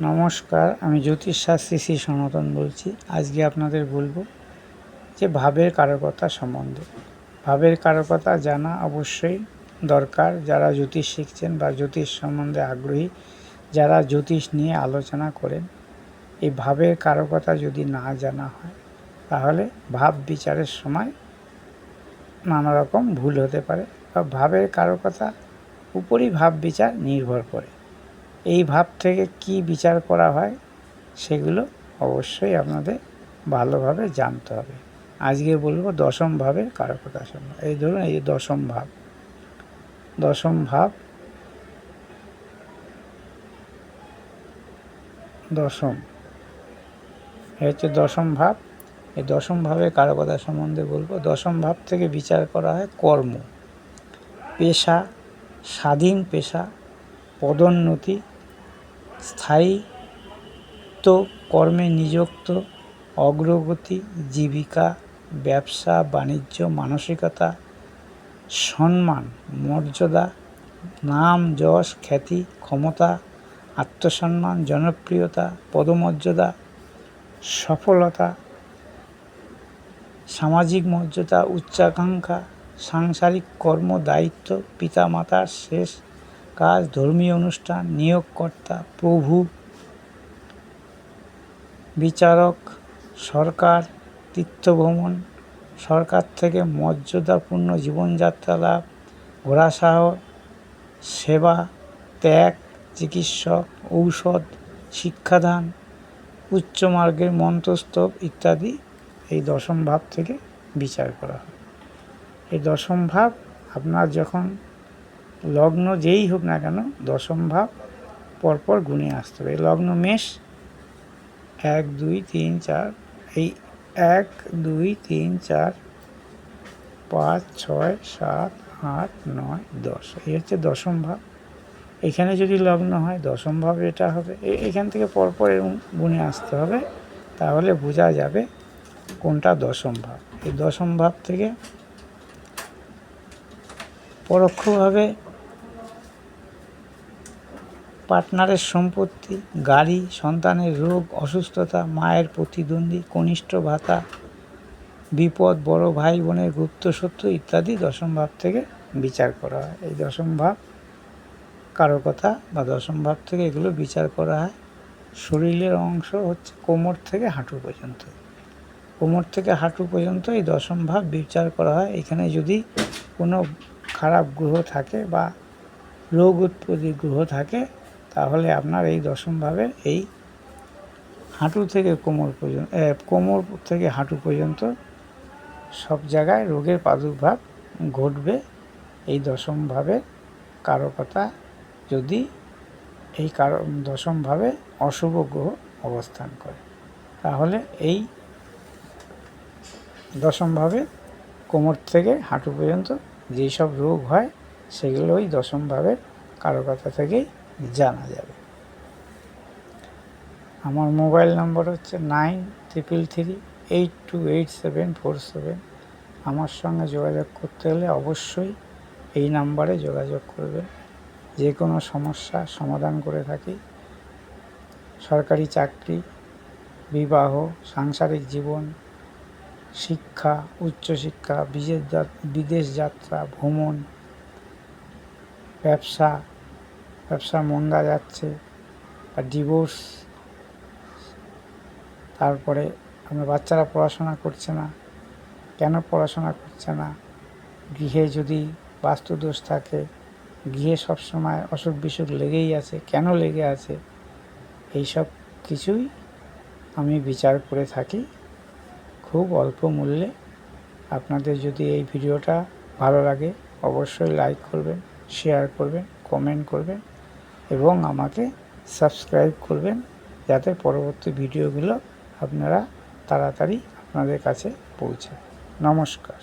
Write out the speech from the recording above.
নমস্কার, আমি জ্যোতিষশাস্ত্রী শ্রী সনাতন বলছি। আজকে আপনাদের বলব যে ভাবের কারকতা সম্বন্ধে। ভাবের কারকতা জানা অবশ্যই দরকার। যারা জ্যোতিষ শিখছেন বা জ্যোতিষ সম্বন্ধে আগ্রহী, যারা জ্যোতিষ নিয়ে আলোচনা করেন, এই ভাবের কারকতা যদি না জানা হয়, তাহলে ভাব বিচারের সময় নানা রকম ভুল হতে পারে বা ভাবের কারকতা উপরই ভাব বিচার নির্ভর করে। এই ভাব থেকে কি বিচার করা হয় সেগুলো অবশ্যই আপনাদের ভালোভাবে জানতে হবে। আজকে বলব দশম ভাবের কারকতা সম্বন্ধে এই ধরুন এই দশম ভাব। দশম ভাব দশম। হচ্ছে দশম ভাব। এই দশম ভাবের কারকতা সম্বন্ধে বলব। দশম ভাব থেকে বিচার করা হয় কর্ম। পেশা, স্বাধীন পেশা, পদোন্নতি স্থায়িত্ব কর্মে নিযুক্ত অগ্রগতি, জীবিকা, ব্যবসা, বাণিজ্য, মানসিকতা, সম্মান, মর্যাদা, নাম, যশ, খ্যাতি, ক্ষমতা, আত্মসম্মান, জনপ্রিয়তা, পদমর্যাদা, সফলতা, সামাজিক মর্যাদা, উচ্চাকাঙ্ক্ষা, সাংসারিক কর্ম, দায়িত্ব, পিতামাতার শেষ কাজ, ধর্মীয় অনুষ্ঠান, নিয়োগকর্তা, প্রভু, বিচারক, সরকার, তীর্থভ্রমণ, সরকার থেকে মর্যাদাপূর্ণ জীবনযাত্রা লাভ ঘোড়াসাহর সেবা, ত্যাগ, চিকিৎসক, ঔষধ, শিক্ষাদান উচ্চমার্গের মন্ত্রস্তব ইত্যাদি এই দশম ভাব থেকে বিচার করা হয়। এই দশম ভাব আপনার যখন লগ্ন যেই হোক না কেন, দশম ভাব পরপর গুণে আসতে হবে। লগ্ন মেষ, এক, দুই, তিন, চার, এই এক, দুই, তিন, চার, পাঁচ, ছয়, সাত, আট, নয়, দশ, এই হচ্ছে দশম ভাব। এখানে যদি লগ্ন হয়, দশম ভাব এটা হবে। এখান থেকে পরপর এরকম গুণে আসতে হবে, তাহলে বোঝা যাবে কোনটা দশম ভাব। এই দশম ভাব থেকে পরোক্ষভাবে পার্টনারের সম্পত্তি, গাড়ি, সন্তানের রোগ, অসুস্থতা, মায়ের প্রতিদ্বন্দ্বী, কনিষ্ঠ ভাতা, বিপদ, বড় ভাই বোনের গুপ্ত সত্য ইত্যাদি দশম ভাব থেকে বিচার করা হয়। এই দশম ভাব কারও কথা বা দশম ভাব থেকে এগুলো বিচার করা হয়। শরীরের অংশ হচ্ছে কোমর থেকে হাঁটু পর্যন্ত। কোমর থেকে হাঁটু পর্যন্ত এই দশম ভাব বিচার করা হয়। এখানে যদি কোনো খারাপ গ্রহ থাকে বা রোগ উৎপত্তি গ্রহ থাকে তাহলে আপনার এই দশম ভাবের এই হাঁটু থেকে কোমর পর্যন্ত কোমর থেকে হাঁটু পর্যন্ত সব জায়গায় রোগের প্রাদুর্ভাব ঘটবে। এই দশম ভাবে কারও কথা যদি এই কারও, দশম ভাবে অশুভ গ্রহ অবস্থান করে, তাহলে এই দশমভাবে কোমর থেকে হাঁটু পর্যন্ত যেই সব রোগ হয় সেগুলো ওই দশমভাবের কারকতা থেকেই জানা যাবে। আমার মোবাইল নম্বর হচ্ছে nine triple three eight two eight seven four seven. আমার সঙ্গে যোগাযোগ করতে হলে অবশ্যই এই নাম্বারে যোগাযোগ করবেন। যে কোনো সমস্যা সমাধান করে থাকি। সরকারি চাকরি, বিবাহ, সাংসারিক জীবন, শিক্ষা, উচ্চশিক্ষা, বিদেশ বিদেশ যাত্রা, ভ্রমণ, ব্যবসা ব্যবসা মন্দা যাচ্ছে, বা ডিভোর্স তারপরে আমার বাচ্চারা পড়াশোনা করছে না, কেন পড়াশোনা করছে না? গৃহে যদি বাস্তুদোষ থাকে, গৃহে সবসময় অসুখ বিসুখ লেগেই আছে, কেন লেগে আছে? এইসব কিছুই আমি বিচার করে থাকি। খুব অল্প মূল্যে। আপনাদের যদি এই ভিডিওটা ভালো লাগে, অবশ্যই লাইক করবেন শেয়ার করবেন কমেন্ট করবেন। এবং আমাকে সাবস্ক্রাইব করবেন যাতে পরবর্তী ভিডিওগুলো আপনারা তাড়াতাড়ি আপনাদের কাছে পৌঁছায় নমস্কার।